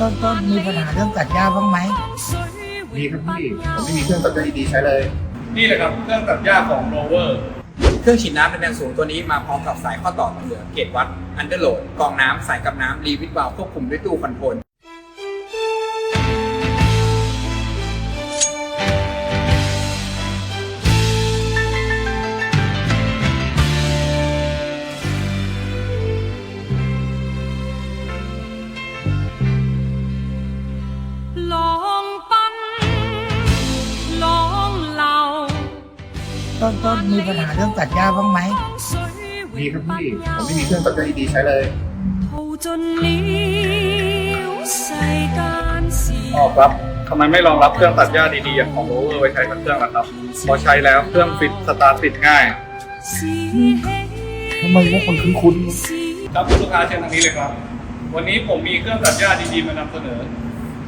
ต้นต้นมีปัญหาเรื่องตัดหญ้าบ้างไหมมีครับพี่ผมไม่มีเครื่องตัดหญ้าดีๆใช้เลย นี่เลยครับเครื่องตัดหญ้าของ Rover เครื่องฉีดน้ำแรงดันสูงตัวนี้มาพร้อมกับสายข้อต่อเหลือเกจวัดอันเดอร์โหลดกรองน้ำสายกับน้ำรีวิทวาลควบคุมด้วยตู้คอนโทรลล ต้นต้นมีปัญหาเรื่องตัดหญ้าบ้างไหมมีครับพี่ผมไม่มีเครื่องตัดหญ้าดีๆใช้เลยอ๋อครับทำไมไม่ลองรับเครื่องตัดหญ้าดีๆของโรเวอร์ไว้ใช้กับเครื่องล่ะครับพอใช้แล้วเครื่องฟิตสตาร์ทติดง่ายทำไมว่าคนคุ้นๆครับคุณลูกค้าเชิญทางนี้เลยครับ วันนี้ผมมีเครื่องตัดหญ้าดีๆมานำเสนอ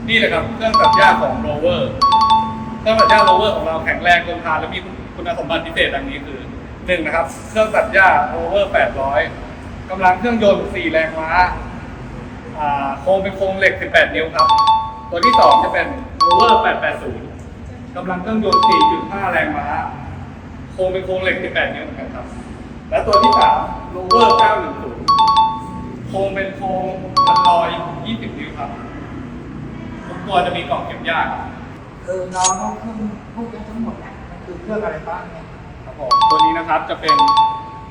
นี่แหละครับเครื่องตัดหญ้าของโรเวอร์เครื่องตัดหญ้าโรเวอร์ของเราแข็งแรงทนทานและมีคุณ สมบัติพิเศษดังนี้คือหนึ่งนะครับ เครื่องตัดหญ้า Rover 800กำลังเครื่องยนต์ 4 แรงม้าโครงเป็นโครงเหล็ก 18 นิ้วครับ ตัวที่ 2 จะเป็น Rover 880กำลังเครื่องยนต์ 4.5 แรงม้า โครงเป็นโครงเหล็ก 18 นิ้วเหมือนกันครับ และตัวที่3 Rover 910 โครงเป็นโครงอัลลอย 20 นิ้วครับทุกตัวจะมีกล่องเก็บหญ้าครับเออน้องเขาขึ้นพูดกันทั้งหมด นะมันคือเครื่องอะไรบ้างเนี่ยครับผมตัวนี้นะครับจะเป็น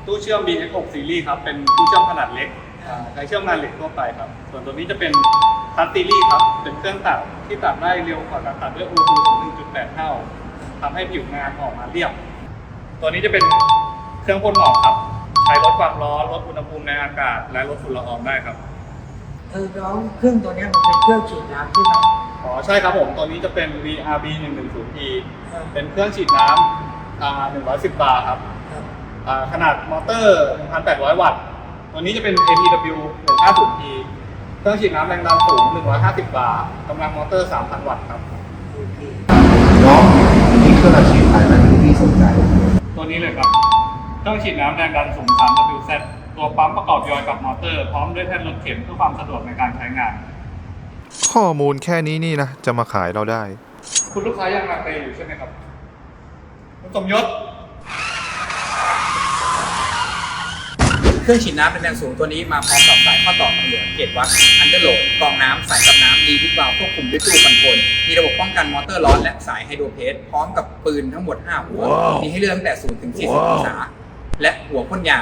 ตู้เชื่อม BX6 ซีรีส์ครับ เป็นตู้เชื่อมขนาดเล็กอ่าใช้เชื่อมงานเหล็กทั่วไปครับ ส่วนตัวนี้จะเป็นทัตติลี่ครับ เป็นเครื่องตัดที่ตัดได้เร็วกว่าการตัดด้วยอุณหภูมิถึง1.8 เท่าทำให้ผิวงานออกมาเรียบ ตัวนี้จะเป็นเครื่องพ่นหมอกครับ ใช้ลดความร้อน ลดอุณหภูมิในอากาศ และลดฝุ่นละอองได้ครับเออน้องเครื่องตัวเนี้ยมันเป็นเครื่องฉีดน้ำใช่ไหม อ๋อใช่ครับผมตัวนี้จะเป็น VRB 110P เป็นเครื่องฉีดน้ำอ่า110 บาร์ครับครับอ่าขนาดมอเตอร์ 1,800 วัตต์ ตัวนี้จะเป็น APW 150P เครื่องฉีดน้ำแรงดันสูง 150 บาร์กำลังมอเตอร์ 3,000 วัตต์ครับ โอเคๆน้องมีเครื่องอัดฉีดขายไหมที่พี่สนใจ ตัวนี้เลยครับ เครื่องฉีดน้ำแรงดันสูง 3WZ ตัวปั๊มประกอบยอยกับมอเตอร์ พร้อมด้วยแท่นรถเข็นเพื่อความสะดวกในการใช้งาน ข้อมูลแค่นี้นี่นะ จะมาขายเราได้ คุณลูกค้ายังลังเลอยู่ใช่ไหมครับคุณสมยศ เครื่องฉีดน้ำแรงดันสูงตัวนี้มาพร้อมกับสายข้อต่อเหลือเกจวัดอันเดอร์โหลดกรองน้ำสายกับน้ำรีวิทวาลควบคุมด้วยตู้คอนโทรลมีระบบป้องกันมอเตอร์ร้อนและสายไฮโดรเพสพร้อมกับปืนทั้งหมด 5 หัว มีให้เลือกตั้งแต่0ถึง40องศาและหัวพ่นยา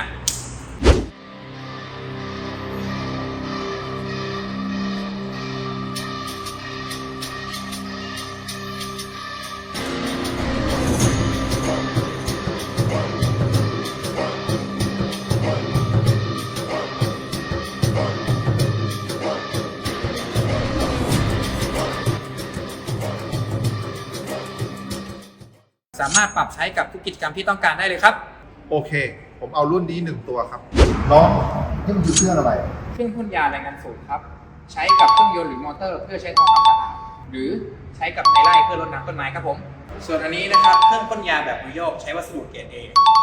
สามารถปรับใช้กับทุกกิจกรรมที่ต้องการได้เลยครับ โอเค ผมเอารุ่นนี้หนึ่งตัวครับน้องนี่มันคือเครื่องอะไร เครื่องพ่นยาแรงดันสูงครับ ใช้กับเครื่องยนต์หรือมอเตอร์เพื่อใช้ทำความสะอาดหรือใช้กับในไร่เพื่อรดน้ำต้นไม้ครับผม ส่วนอันนี้นะครับเครื่องพ่นยาแบบมือโยกใช้วัสดุเกรดเอ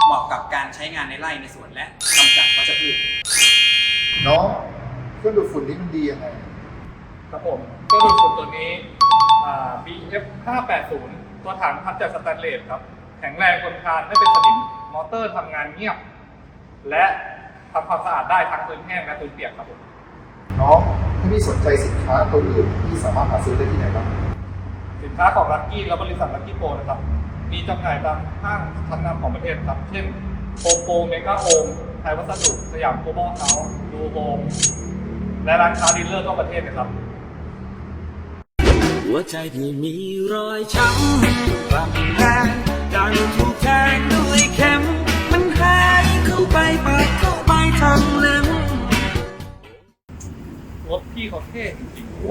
เหมาะกับการใช้งานในไร่ในสวนและกำจัดวัชพืชน้องเครื่องดูดฝุ่นนี้มันดียังไง ครับผมเครื่องดูดฝุ่นตัวนี้อ่า BF 580 ตัวถังทำจากสแตนเลสครับ แข็งแรงทนทานไม่เป็นสนิม มอเตอร์ทำงานเงียบ และทำความสะอาดได้ทั้งพื้นแห้งและพื้นเปียกครับผม น้องถ้าพี่สนใจสินค้าตัวอื่นพี่สามารถหาซื้อได้ที่ไหนบ้างสินค้าของลักกี้และบริษัทลักกี้โปนะครับ มีจำหน่ายตามห้างชั้นนำของประเทศครับ เช่นโปโปเมกาโฮมไทยวัสดุ สยามโกลบอลเฮาส์ดูโฮมและร้านค้าดีลเลอร์ทั่วประเทศนะครับ หัวใจที่มีรอยช้ำบางแรงดังถูกแทงด้วยเข็ม มันหายเข้าไปปาดเข้าไปทางเล็มรถพี่เขาเท่จริงๆ